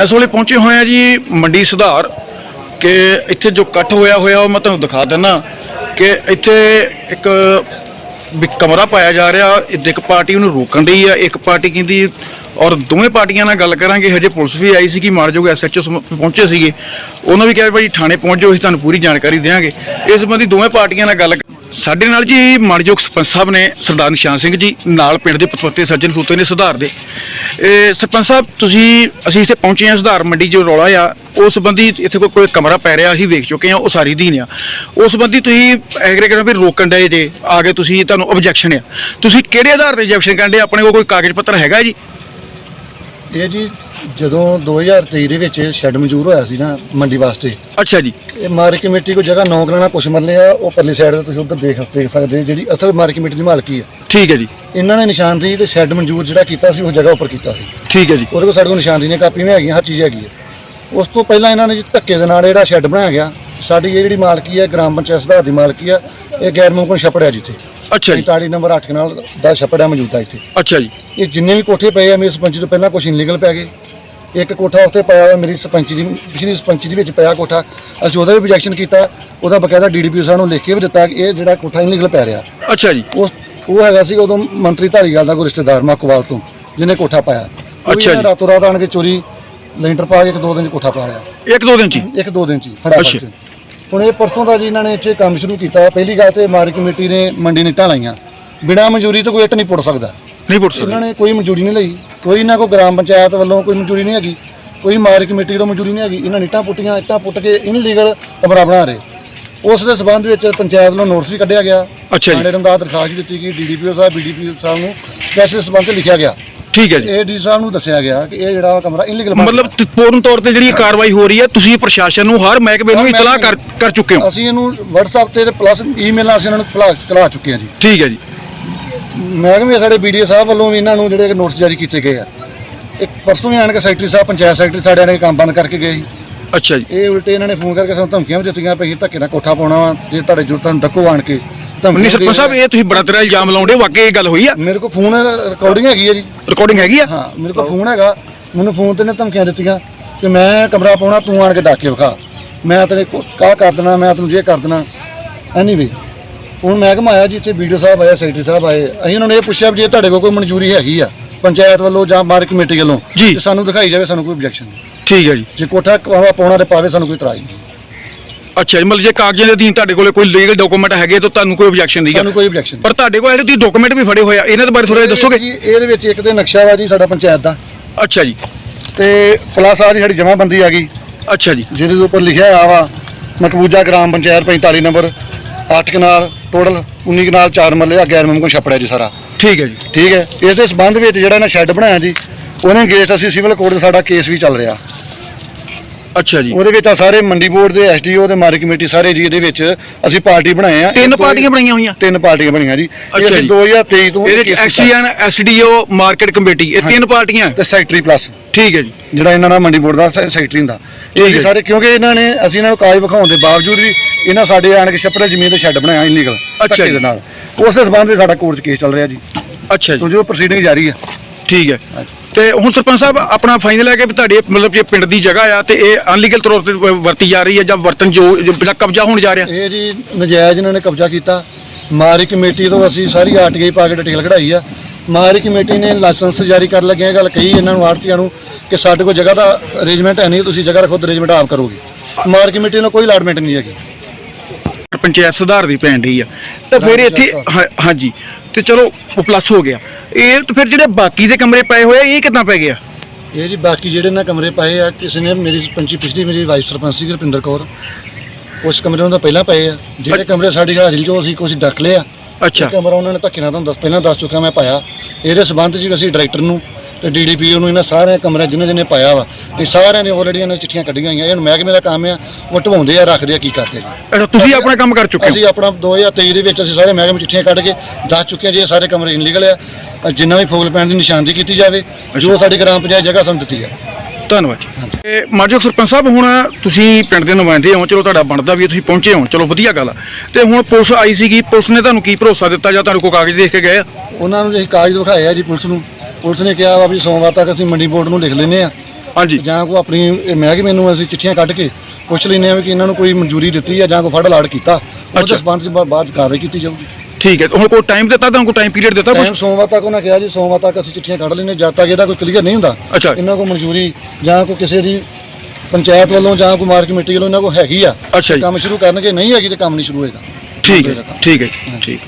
ਇਸ ਵੇਲੇ ਪਹੁੰਚੇ ਹੋਏ ਆ ਜੀ ਮੰਡੀ ਸੁਧਾਰ ਕਿ ਇੱਥੇ ਜੋ ਇਕੱਠ ਹੋਇਆ ਹੋਇਆ ਉਹ ਮੈਂ ਤੁਹਾਨੂੰ ਦਿਖਾ ਦਿੰਦਾ ਕਿ ਇੱਥੇ ਇੱਕ ਕਮਰਾ ਪਾਇਆ ਜਾ ਰਿਹਾ ਇਹ ਇੱਕ ਪਾਰਟੀ ਉਹਨੂੰ ਰੋਕਣ ਦੀ ਆ, ਇੱਕ ਪਾਰਟੀ ਕਹਿੰਦੀ ਔਰ ਦੋਵੇਂ ਪਾਰਟੀਆਂ ਨਾਲ ਗੱਲ ਕਰਾਂਗੇ, ਹਜੇ ਪੁਲਿਸ ਵੀ ਆਈ ਸੀ ਕਿ ਮਾਰਜੋਗ ਐਸਐਚਓ ਪਹੁੰਚੇ ਸੀਗੇ। ਉਹਨਾਂ ਵੀ ਕਿਹਾ ਭਾਈ ਥਾਣੇ ਪਹੁੰਚ ਜਾਓ, ਅਸੀਂ ਤੁਹਾਨੂੰ ਪੂਰੀ ਜਾਣਕਾਰੀ ਦੇਵਾਂਗੇ ਇਸ ਸੰਬੰਧੀ ਦੋਵੇਂ ਪਾਰਟੀਆਂ ਨਾਲ ਗੱਲ ਸਾਡੇ ਨਾਲ ਜੀ ਮਾਨਯੋਗ ਸਰਪੰਚ ਸਾਹਿਬ ਨੇ ਸਰਦਾਰ ਨਿਸ਼ਾਨ ਸਿੰਘ ਜੀ ਨਾਲ ਪਿੰਡ ਦੇ ਪਤਵੰਤੇ ਸੱਜਣ ਸੂਤੇ ਨੇ ਸੁਧਾਰ ਦੇ। ਇਹ ਸਰਪੰਚ ਸਾਹਿਬ, ਤੁਸੀਂ, ਅਸੀਂ ਇੱਥੇ ਪਹੁੰਚੇ ਹਾਂ ਸੁਧਾਰ ਮੰਡੀ ਜੋ ਰੌਲਾ ਆ ਉਸ ਸੰਬੰਧੀ ਇੱਥੇ ਕੋਈ ਕੋਈ ਕਮਰਾ ਪੈ ਰਿਹਾ, ਅਸੀਂ ਵੇਖ ਚੁੱਕੇ ਹਾਂ, ਉਹ ਸਾਰੀ ਦੀਨ ਆ। ਉਸ ਸੰਬੰਧੀ ਤੁਸੀਂ ਐਗਰੇ ਕਰੋ ਵੀ ਰੋਕਣ ਡਏ ਜੇ, ਆ ਕੇ ਤੁਸੀਂ, ਤੁਹਾਨੂੰ ਆਬਜੈਕਸ਼ਨ ਆ। ਤੁਸੀਂ ਕਿਹੜੇ ਆਧਾਰ ਤੇ ਆਬਜੈਕਸ਼ਨ ਕਰਦੇ ਆਪਣੇ ਕੋਲ ਕੋਈ ਕਾਗਜ਼ ਪੱਤਰ ਹੈਗਾ ਜੀ? ਇਹ ਜੀ ਜਦੋਂ 2023 ਦੇ ਵਿੱਚ ਸ਼ੈੱਡ ਮਨਜ਼ੂਰ ਹੋਇਆ ਸੀ ਨਾ ਮੰਡੀ ਵਾਸਤੇ ਅੱਛਾ ਜੀ। ਇਹ ਮਾਰਕ ਕਮੇਟੀ ਕੋ ਜਗ੍ਹਾ ਨੌ ਕਰਾਣਾ ਕੁਛ ਮਰਲੇ ਆ ਉਹ ਪਰਲੀ ਸਾਈਡ ਤੇ ਤੁਸੀਂ ਉੱਧਰ ਦੇਖ ਦੇਖ ਸਕਦੇ ਹੋ ਜਿਹੜੀ ਅਸਲ ਮਾਰਕ ਕਮੇਟੀ ਦੀ ਮਾਲਕੀ ਆ। ਠੀਕ ਹੈ ਜੀ। ਇਹਨਾਂ ਨੇ ਨਿਸ਼ਾਨਦੇਹੀ ਤੇ ਸ਼ੈੱਡ ਮਨਜ਼ੂਰ ਜਿਹੜਾ ਕੀਤਾ ਸੀ ਉਹ ਜਗ੍ਹਾ ਉੱਪਰ ਕੀਤਾ ਸੀ। ਠੀਕ ਹੈ ਜੀ। ਉਹਦੇ ਕੋਲ ਸਾਡੇ ਕੋਲ ਨਿਸ਼ਾਨਦੇਹੀ ਦੀਆਂ ਕਾਪੀਆਂ ਵੀ ਹੈਗੀਆਂ ਹਰ ਚੀਜ਼ ਹੈਗੀ ਹੈ ਉਸ ਤੋਂ ਪਹਿਲਾਂ ਇਹਨਾਂ ਨੇ ਜੀ ਧੱਕੇ ਦੇ ਨਾਲ ਜਿਹੜਾ ਸ਼ੈੱਡ ਬਣਾਇਆ ਗਿਆ ਸਾਡੀ ਇਹ ਜਿਹੜੀ ਮਾਲਕੀ ਹੈ ਗ੍ਰਾਮ ਪੰਚਾਇਤ ਸੁਧਾਰ ਦੀ ਮਾਲਕੀ ਆ ਇਹ ਗੈਰ ਮੁਮਕਨ ਛਪੜਿਆ ਜਿੱਥੇ। ਅੱਛਾ ਜੀ। 45 ਨੰਬਰ 8 ਨਾਲ ਦਾ ਛਪੜਿਆ ਮੌਜੂਦ ਆ ਇੱਥੇ। ਅੱਛਾ ਜੀ। ਇਹ ਜਿੰਨੇ ਵੀ ਕੋਠੇ ਪਏ ਆ ਮੇਰੇ ਸਰਪੰਚ ਤੋਂ ਪਹਿਲਾਂ ਕੁਝ ਇਨਲੀਗਲ ਪੈ ਗਏ। ਇੱਕ ਕੋਠਾ ਉੱਥੇ ਪਿਆ ਹੋਇਆ ਮੇਰੀ ਸਰਪੰਚੀ ਦੀ ਪਿਛਲੀ ਸਰਪੰਚੀ ਦੇ ਵਿੱਚ ਪਿਆ ਕੋਠਾ। ਅਸੀਂ ਉਹਦਾ ਵੀ objection ਕੀਤਾ ਉਹਦਾ ਬਕਾਇਦਾ ਡੀਡੀਪੀ ਸਾਹਿਬ ਨੂੰ ਲਿਖ ਕੇ ਵੀ ਦਿੱਤਾ ਕਿ ਇਹ ਜਿਹੜਾ ਕੋਠਾ ਇਨਲੀਗਲ ਪੈ ਰਿਹਾ। ਅੱਛਾ ਜੀ। ਉਸ ਉਹ ਹੈਗਾ ਸੀ ਉਦੋਂ ਮੰਤਰੀ ਧਾਰੀਵਾਲ ਦਾ ਕੋਈ ਰਿਸ਼ਤੇਦਾਰ ਮਾਕੋਵਾਲ ਤੋਂ ਜਿਹਨੇ ਕੋਠਾ ਪਾਇਆ। ਅੱਛਾ ਜੀ। ਰਾਤੋਂ ਰਾਤ ਆਣ ਕੇ ਚੋਰੀ ਲੈਂਟਰ ਪਾ ਕੇ ਇੱਕ ਦੋ ਦਿਨ 'ਚ ਕੋਠਾ ਪਾਇਆ ਇੱਕ ਦੋ ਦਿਨ ਚ ਹੀ? ਇੱਕ ਦੋ ਦਿਨ ਚ ਹੀ ਫਟਾਫਟ ਅੱਛਾ। ਹੁਣ ਇਹ ਪਰਸੋਂ ਦਾ ਜੀ ਇਹਨਾਂ ਨੇ ਇੱਥੇ ਕੰਮ ਸ਼ੁਰੂ ਕੀਤਾ। ਪਹਿਲੀ ਗੱਲ ਤੇ ਮਾਰਕ ਕਮੇਟੀ ਨੇ ਮੰਡੀ ਨੀਟਾਂ ਲਾਈਆਂ। ਬਿਨਾਂ ਮਨਜ਼ੂਰੀ ਤੋਂ ਕੋਈ ਇੱਟ ਨਹੀਂ ਪੁੱਟ ਸਕਦਾ। ਨਹੀਂ ਪੁੱਟ ਇਹਨਾਂ ਸਕਦੇ ਨੇ ਕੋਈ ਮਨਜ਼ੂਰੀ ਨਹੀਂ ਲਈ। ਕੋਈ ਇਹਨਾਂ ਕੋ ਗ੍ਰਾਮ ਪੰਚਾਇਤ ਵੱਲੋਂ ਕੋਈ ਮਨਜ਼ੂਰੀ ਨਹੀਂ ਹੈਗੀ। ਕੋਈ ਮਾਰਕ ਕਮੇਟੀ ਵੱਲੋਂ ਮਨਜ਼ੂਰੀ ਨਹੀਂ ਹੈਗੀ। ਇਹਨਾਂ ਨੇ ਇੱਟਾਂ ਪੁੱਟੀਆਂ ਇੱਟਾਂ ਪੁੱਟ ਕੇ ਇਨਲੀਗਲ ਕਮਰਾ ਬਣਾ ਰਹੇ। ਉਸ ਦੇ ਸਬੰਧ ਵਿੱਚ ਪੰਚਾਇਤ ਵੱਲੋਂ ਨੋਟਿਸ ਵੀ ਕੱਢਿਆ ਗਿਆ। ਅੱਛਾ ਜੀ। ਥਾਣੇ ਰੰਗਾਤ ਦਰਖਾਸਤ ਦਿੱਤੀ ਗਈ। ਡੀਡੀਪੀਓ ਸਾਹਿਬ ਬੀਡੀਪੀਓ ਸਾਹਿਬ ਨੂੰ ਸਪੈਸ਼ਲ ਸਬੰਧ 'ਚ ਲਿਖਿਆ ਗਿਆ। ਠੀਕ ਹੈ ਜੀ। ਏਡੀ ਸਾਹਿਬ ਨੂੰ ਦੱਸਿਆ ਗਿਆ ਕਿ ਇਹ ਜਿਹੜਾ ਕਮਰਾ ਇਨਲੀਗਲ ਮਤਲਬ ਤ- ਪੂਰਨ ਤੌਰ ਤੇ ਜਿਹੜੀ ਇਹ ਕਾਰਵਾਈ ਹੋ ਰਹੀ ਹੈ ਤੁਸੀਂ ਪ੍ਰਸ਼ਾਸਨ ਨੂੰ ਹਰ ਮਹਿਕਮੇ ਨੂੰ ਇਤਲਾਹ ਕਰ ਕਰ ਚੁੱਕੇ ਹੋ। ਅਸੀਂ ਇਹਨੂੰ WhatsApp ਤੇ ਪਲੱਸ ਈਮੇਲਾਂ ਅਸੀਂ ਇਹਨਾਂ ਨੂੰ ਭੁਲਾ ਕਲਾ ਚੁੱਕੇ ਹਾਂ ਜੀ। ਠੀਕ ਹੈ ਜੀ। ਮਹਿਕਮੇ ਸਾਡੇ ਬੀਡੀਓ ਸਾਹਿਬ ਵੱਲੋਂ ਵੀ ਇਹਨਾਂ ਨੂੰ ਜਿਹੜੇ ਨੋਟਿਸ ਜਾਰੀ ਕੀਤੇ ਗਏ ਆ। ਇੱਕ ਪਰਸੋਂ ਵੀ ਆਣ ਕੇ ਸੈਕਟਰੀ ਸਾਹਿਬ ਪੰਚਾਇਤ ਸੈਕਟਰੀ ਸਾਡੇ ਨੇ ਕੰਮ ਬੰਦ ਕਰਕੇ ਗਏ ਸੀ। ਅੱਛਾ ਜੀ। ਇਹ ਉਲਟੇ ਇਹਨਾਂ ਨੇ ਫੋਨ ਕਰਕੇ ਸਾਨੂੰ ਧਮਕੀਆਂ ਵੀ ਦਿੱਤੀਆਂ ਪਈ ਧੱਕੇ ਨਾਲ ਕੋਠਾ ਪਾਉਣਾ ਵਾ ਜੇ ਤੁਹਾਡੇ ਜ਼ਰੂਰਤਾਂ ਨੂੰ ਡੱਕੋ ਆਣ ਕੇ ਨਹੀਂ ਸਰਪੰਚ ਸਾਹਿਬ ਇਹ ਤੁਸੀਂ ਬੜਾ ਤੇਰਾ ਇਲਜ਼ਾਮ ਲਾਉਂਦੇ ਵਾਕਈ ਇਹ ਗੱਲ ਹੋਈ ਆ? ਮੇਰੇ ਕੋਲ ਫੋਨ ਰਿਕਾਰਡਿੰਗ ਹੈਗੀ ਹੈ ਜੀ। ਰਿਕਾਰਡਿੰਗ ਹੈਗੀ ਆ? ਹਾਂ ਮੇਰੇ ਕੋਲ ਫੋਨ ਹੈਗਾ। ਮੈਨੂੰ ਫੋਨ ਤੇ ਨੇ ਧਮਕੀਆਂ ਦਿੱਤੀਆਂ ਕਿ ਮੈਂ ਕਮਰਾ ਪਾਉਣਾ ਤੂੰ ਆਣ ਕੇ ਡਾਕੇ ਵਿਖਾ। ਮੈਂ ਤੇਰੇ ਕਾਹ ਕਰ ਦੇਣਾ ਮੈਂ ਤੈਨੂੰ ਜੇ ਕਰ ਦੇਣਾ। ਐਨੀਵੇ ਹੁਣ ਮਹਿਕਮਾ ਆਇਆ ਜੀ ਇੱਥੇ ਵੀਡੀਓ ਸਾਹਿਬ ਆਇਆ ਸੈਕਟਰੀ ਸਾਹਿਬ ਆਏ। ਅਸੀਂ ਉਹਨਾਂ ਨੂੰ ਇਹ ਪੁੱਛਿਆ ਵੀ ਜੇ ਤੁਹਾਡੇ ਕੋਲ ਕੋਈ ਮਨਜ਼ੂਰੀ ਹੈਗੀ ਆ ਪੰਚਾਇਤ ਵੱਲੋਂ ਜਾਂ ਮਾਰਕ ਕਮੇਟੀ ਵੱਲੋਂ ਜੀ। ਤੇ ਸਾਨੂੰ ਦਿਖਾਈ ਜਾਵੇ ਸਾਨੂੰ ਕੋਈ ਨਹੀਂ। ਠੀਕ ਹੈ ਜੀ। ਜੇ ਕੋਠਾ ਪਾਉਣਾ ਤੇ ਪਾਵੇ ਸਾਨੂੰ ਕੋਈ ਇਤਰਾਜ਼ ਨਹੀਂ। ਅੱਛਾ ਜੀ ਮਤਲਬ ਜੇ ਕਾਗਜ਼ਾਂ ਦੇ ਅਧੀਨ ਤੁਹਾਡੇ ਕੋਲੇ ਕੋਈ ਲੀਗਲ ਡਾਕੂਮੈਂਟ ਹੈਗੇ ਤਾਂ ਤੁਹਾਨੂੰ ਕੋਈ ਆਬਜੈਕਸ਼ਨ ਨਹੀਂ ਸਾਨੂੰ ਕੋਈ objection ਨਹੀਂ। ਪਰ ਤੁਹਾਡੇ ਕੋਲ ਜਿਹੜੇ ਤੁਸੀਂ ਡਾਕੂਮੈਂਟ ਵੀ ਫੜੇ ਹੋਏ ਆ ਇਹਨਾਂ ਦੇ ਬਾਰੇ ਥੋੜਾ ਦੱਸੋਗੇ? ਜੀ ਇਹਦੇ ਵਿੱਚ ਇੱਕ ਤੇ ਨਕਸ਼ਾ ਵਾ ਜੀ ਸਾਡਾ ਪੰਚਾਇਤ ਦਾ। ਅੱਛਾ ਜੀ। ਤੇ ਪਲੱਸ ਆ ਜੀ ਸਾਡੀ ਜਮ੍ਹਾਂਬੰਦੀ ਆ ਗਈ। ਅੱਛਾ ਜੀ। ਜਿਹਦੇ ਦੇ ਉੱਪਰ ਲਿਖਿਆ ਆ ਵਾ ਮਕਬੂਜਾ ਗ੍ਰਾਮ ਪੰਚਾਇਤ 45 ਨੰਬਰ 8 ਕਨਾਲ ਟੋਟਲ 19 ਕਨਾਲ 4 ਮੱਲੇ ਆ ਗੈਰ ਮੁਮਕਨ ਛਪੜਿਆ ਜੀ ਸਾਰਾ। ਠੀਕ ਹੈ ਜੀ। ਠੀਕ ਹੈ? ਇਸ ਦੇ ਸਬੰਧ ਵਿੱਚ ਜਿਹੜਾ ਇਹਨਾਂ ਸ਼ੈੱਡ ਬਣਾਇਆ ਜੀ ਉਹਨੇ ਗੇਟ ਅਸੀਂ ਸਿਵਲ ਕੋਰਟ ਦਾ ਸਾਡਾ ਕੇਸ ਵੀ ਚੱਲ ਰਿਹਾ। ਅੱਛਾ ਜੀ। ਉਹਦੇ ਵਿੱਚ ਆ ਸਾਰੇ ਮੰਡੀ ਬੋਰਡ ਦੇ ਐਸਡੀਓ ਤੇ ਮਾਰਕ ਕਮੇਟੀ ਸਾਰੇ ਜੀ ਇਹਦੇ ਵਿੱਚ ਅਸੀਂ ਪਾਰਟੀ ਬਣਾਏ ਆ। ਤਿੰਨ ਪਾਰਟੀਆਂ ਬਣਾਈਆਂ ਹੋਈਆਂ? ਤਿੰਨ ਪਾਰਟੀਆਂ ਬਣੀਆਂ ਜੀ। ਇਹ ਅਸੀਂ ਜੀ। 2023 ਤੋਂ ਇਹਦੇ। ਐਕਸੀਐਨ ਐਸਡੀਓ ਮਾਰਕੀਟ ਕਮੇਟੀ ਇਹ ਤਿੰਨ ਪਾਰਟੀਆਂ ਤੇ ਸੈਕਟਰੀ ਪਲੱਸ। ਠੀਕ ਹੈ ਜੀ। ਜਿਹੜਾ ਇਹਨਾਂ ਦਾ ਮੰਡੀ ਬੋਰਡ ਦਾ ਸੈਕਟਰੀ ਹੁੰਦਾ। ਇਹ ਸਾਰੇ ਕਿਉਂਕਿ ਇਹਨਾਂ ਨੇ ਅਸੀਂ ਇਹਨਾਂ ਨੂੰ ਕਾਗਜ਼ ਵਿਖਾਉਣ ਦੇ ਬਾਵਜੂਦ ਵੀ ਇਹਨਾਂ ਸਾਡੇ ਆਣ ਕੇ ਛੱਪੜੇ ਜ਼ਮੀਨ ਤੇ ਸ਼ੈੱਡ ਬਣਾਇਆ ਇਲੀਗਲ ਅੱਛਾ ਜੀ। ਨਾਲ। ਉਸ ਦੇ ਸਬੰਧ ਵਿੱਚ ਸਾਡਾ ਕੋਰਟ 'ਚ ਕੇਸ ਚੱਲ ਰਿਹਾ ਜੀ। ਅੱਛਾ ਤੋਂ ਜੀ। ਜੋ ਪ੍ਰੋਸੀਡਿੰਗ ਜਾਰੀ ਹੈ। ਠੀਕ ਹੈ। ਤੇ ਹੁਣ ਸਰਪੰਚ ਸਾਹਿਬ, ਆਪਣਾ ਫਾਈਨਲ ਹੈ ਕਿ ਵੀ ਤੁਹਾਡੇ ਮਤਲਬ ਜੇ ਪਿੰਡ ਦੀ ਜਗ੍ਹਾ ਆ ਤੇ ਇਹ ਅਨਲੀਗਲ ਤੌਰ ਤੇ ਵਰਤੀ ਜਾ ਰਹੀ ਹੈ ਜਾਂ ਵਰਤਨ ਜੋ ਜਿਹੜਾ ਕਬਜ਼ਾ ਹੋਣ ਜਾ ਰਿਹਾ? ਇਹ ਜੀ ਨਜਾਇਜ਼ ਇਹਨਾਂ ਨੇ ਕਬਜ਼ਾ ਕੀਤਾ। ਮਾਰੀ ਕਮੇਟੀ ਤੋਂ ਅਸੀਂ ਸਾਰੀ ਆਰਟੀਆਈ ਪਾ ਕੇ ਡਿਟੇਲ ਕਢਾਈ ਆ। ਮਾਰੀ ਕਮੇਟੀ ਨੇ ਲਾਇਸੈਂਸ ਜਾਰੀ ਕਰਨ ਲੱਗਿਆ ਇਹ ਗੱਲ ਕਹੀ ਇਹਨਾਂ ਨੂੰ ਆੜਤੀਆਂ ਨੂੰ ਕਿ ਸਾਡੇ ਕੋਲ ਜਗ੍ਹਾ ਦਾ ਅਰੇਂਜਮੈਂਟ ਹੈ ਨਹੀਂ, ਤੁਸੀਂ ਜਗ੍ਹਾ ਰੱਖੋ ਖੁਦ ਅਰੇਂਜਮੈਂਟ ਆਪ ਕਰੋਗੇ। ਮਾਰੀ ਕਮੇਟੀ ਨੂੰ ਕੋਈ ਅਲਾਟਮੈਂਟ ਨਹੀਂ ਹੈਗੀ। ਪੰਚਾਇਤ ਸੁਧਾਰ ਦੀ ਪੈਣ ਰਹੀ ਆ। ਤੇ ਫਿਰ ਇੱਥੇ। ਹਾਂ- ਹਾਂਜੀ। ਤੇ ਚਲੋ ਉਹ ਪਲੱਸ ਹੋ ਗਿਆ। ਇਹ ਤੇ ਫਿਰ ਜਿਹੜੇ ਬਾਕੀ ਦੇ ਕਮਰੇ ਪਏ ਹੋਏ ਆ ਇਹ ਕਿੱਦਾਂ ਪੈ ਗਿਆ? ਇਹ ਜੀ ਬਾਕੀ ਜਿਹੜੇ ਨਾ ਕਮਰੇ ਪਏ ਆ ਕਿਸੇ ਨੇ ਮੇਰੀ ਪੰਚੀ ਪਿਛਲੀ ਮੇਰੀ ਵਾਈਸ ਸਰਪੰਚ ਸੀ ਰੁਪਿੰਦਰ ਕੌਰ। ਉਸ ਕਮਰੇ ਉਹਨਾਂ ਦਾ ਪਹਿਲਾਂ ਪਏ ਆ। ਜਿਹੜੇ ਕਮਰੇ ਸਾਡੀ ਹਾਜ਼ਰੀ ਚੋਂ ਅਸੀਂ ਕੁਝ ਡੱਕ ਲਿਆ। ਅੱਛਾ। ਕਮਰਾ ਉਹਨਾਂ ਨੇ ਧੱਕੇ ਨਾਲ ਤੁਹਾਨੂੰ ਦੱਸ ਪਹਿਲਾਂ ਦੱਸ ਚੁੱਕਾ ਮੈਂ ਪਾਇਆ। ਇਹਦੇ ਸਬੰਧ 'ਚ ਅਸੀਂ ਡਾਇਰੈਕਟਰ ਨੂੰ ਤੇ ਡੀਡੀਪੀਓ ਨੂੰ ਇਹਨਾਂ ਸਾਰੇ ਕਮਰੇ ਜਿੰਨੇ ਜਿੰਨੇ ਪਾਇਆ ਵਾ ਇਹ ਸਾਰਿਆਂ ਨੇ ਆਲਰੇਡੀ ਇਹਨਾਂ ਚਿੱਠੀਆਂ ਕੱਢੀਆਂ ਹੋਈਆਂ। ਇਹ ਹੁਣ ਮਹਿਕਮੇ ਦਾ ਕੰਮ ਆ ਉਹ ਢਵਾਉਂਦੇ ਆ ਰੱਖਦੇ ਆ ਕੀ ਕਰਦੇ ਆ। ਅੱਛਾ ਤੁਸੀਂ ਆਪਣਾ ਕੰਮ ਕਰ ਚੁੱਕੇ ਅਸੀਂ ਆਪਣਾ 2023 ਦੇ ਵਿੱਚ ਅਸੀਂ ਸਾਰੇ ਮਹਿਕਮੇ ਚਿੱਠੀਆਂ ਕੱਢ ਕੇ ਦੱਸ ਚੁੱਕੇ ਹਾਂ ਜੀ ਇਹ ਸਾਰੇ ਕਮਰੇ ਇਨਲੀਗਲ ਆ ਜਿੰਨਾ ਵੀ ਫੋਲ ਪੈਣ ਦੀ ਨਿਸ਼ਾਨਦੇਹੀ ਕੀਤੀ ਜਾਵੇ ਜੋ ਸਾਡੀ ਗ੍ਰਾਮ ਪੰਚਾਇਤ ਜਗ੍ਹਾ ਸਾਨੂੰ ਦਿੱਤੀ ਆ। ਧੰਨਵਾਦ ਜੀ। ਤੇ ਮਾਜੋ ਸਰਪੰਚ ਸਾਹਿਬ ਹੁਣ ਤੁਸੀਂ ਪਿੰਡ ਦੇ ਨੁਮਾਇੰਦੇ ਹੋ ਚਲੋ ਤੁਹਾਡਾ ਬਣਦਾ ਵੀ ਤੁਸੀਂ ਪਹੁੰਚੇ ਹੋ ਚਲੋ ਵਧੀਆ ਗੱਲ ਆ। ਤੇ ਹੁਣ ਪੁਲਿਸ ਆਈ ਸੀਗੀ ਪੁਲਿਸ ਨੇ ਤੁਹਾਨੂੰ ਕੀ ਭਰੋਸਾ ਦਿੱਤਾ ਜਾਂ ਤੁਹਾਨੂੰ ਕੋਈ ਕਾਗਜ਼ ਦੇਖ ਕੇ ਗਏ ਆ? ਉਹਨਾਂ ਨੂੰ ਅਸੀਂ ਕਾਗਜ਼ ਦਿਖਾਏ ਆ ਜੀ ਪੁਲਿਸ ਨੂੰ। ਪੁਲਿਸ ਨੇ ਕਿਹਾ ਵਾ ਵੀ ਸੋਮਵਾਰ ਤੱਕ ਅਸੀਂ ਮੰਡੀ ਬੋਰਡ ਨੂੰ ਲਿਖ ਲੈਨੇ ਆ ਹਾਂਜੀ। ਜਾਂ ਕੋਈ ਆਪਣੀ ਇਹ ਮਹਿਕਮੇ ਨੂੰ ਅਸੀਂ ਚਿੱਠੀਆਂ ਕੱਢ ਕੇ ਪੁੱਛ ਲੈਂਦੇ ਹਾਂ ਵੀ ਕਿ ਇਹਨਾਂ ਨੂੰ ਕੋਈ ਮਨਜ਼ੂਰੀ ਦਿੱਤੀ ਹੈ ਜਾਂ ਕੋਈ ਫੜ ਲਾੜ ਕੀਤਾ। ਉਹਦੇ ਸਬੰਧ ਚ ਬਾ- ਬਾਅਦ 'ਚ ਕਾਰਵਾਈ ਕੀਤੀ ਜਾਊਗੀ। ਠੀਕ ਹੈ ਹੁਣ ਕੋਈ ਟਾਈਮ ਦਿੱਤਾ ਤਾਂ ਕੋਈ ਟਾਈਮ ਪੀਰੀਅਡ ਦਿੱਤਾ ਟਾਈਮ ਕੁਛ? ਸੋਮਵਾਰ ਤੱਕ ਉਹਨਾਂ ਕਿਹਾ ਜੀ ਸੋਮਵਾਰ ਤੱਕ ਅਸੀਂ ਚਿੱਠੀਆਂ ਕੱਢ ਲੈਂਦੇ ਜਦ ਤੱਕ ਇਹਦਾ ਕੋਈ ਕਲੀਅਰ ਨਹੀਂ ਹੁੰਦਾ। ਅੱਛਾ। ਇਹਨਾਂ ਕੋਲ ਮਨਜ਼ੂਰੀ ਜਾਂ ਕੋਈ ਕਿਸੇ ਦੀ ਪੰਚਾਇਤ ਵੱਲੋਂ ਜਾਂ ਕੋਈ ਮਾਰਕ ਕਮੇਟੀ ਵੱਲੋਂ ਇਹਨਾਂ ਕੋਲ ਹੈਗੀ ਆ। ਅੱਛਾ ਜੀ। ਕੰਮ ਸ਼ੁਰੂ ਕਰਨਗੇ ਨਹੀਂ ਹੈਗੀ ਤੇ ਕੰਮ ਨਹੀਂ ਸ਼ੁਰੂ ਹੋਏਗਾ। ਠੀਕ ਹੈ ਠੀਕ ਹੈ ਜੀ, ਠੀਕ।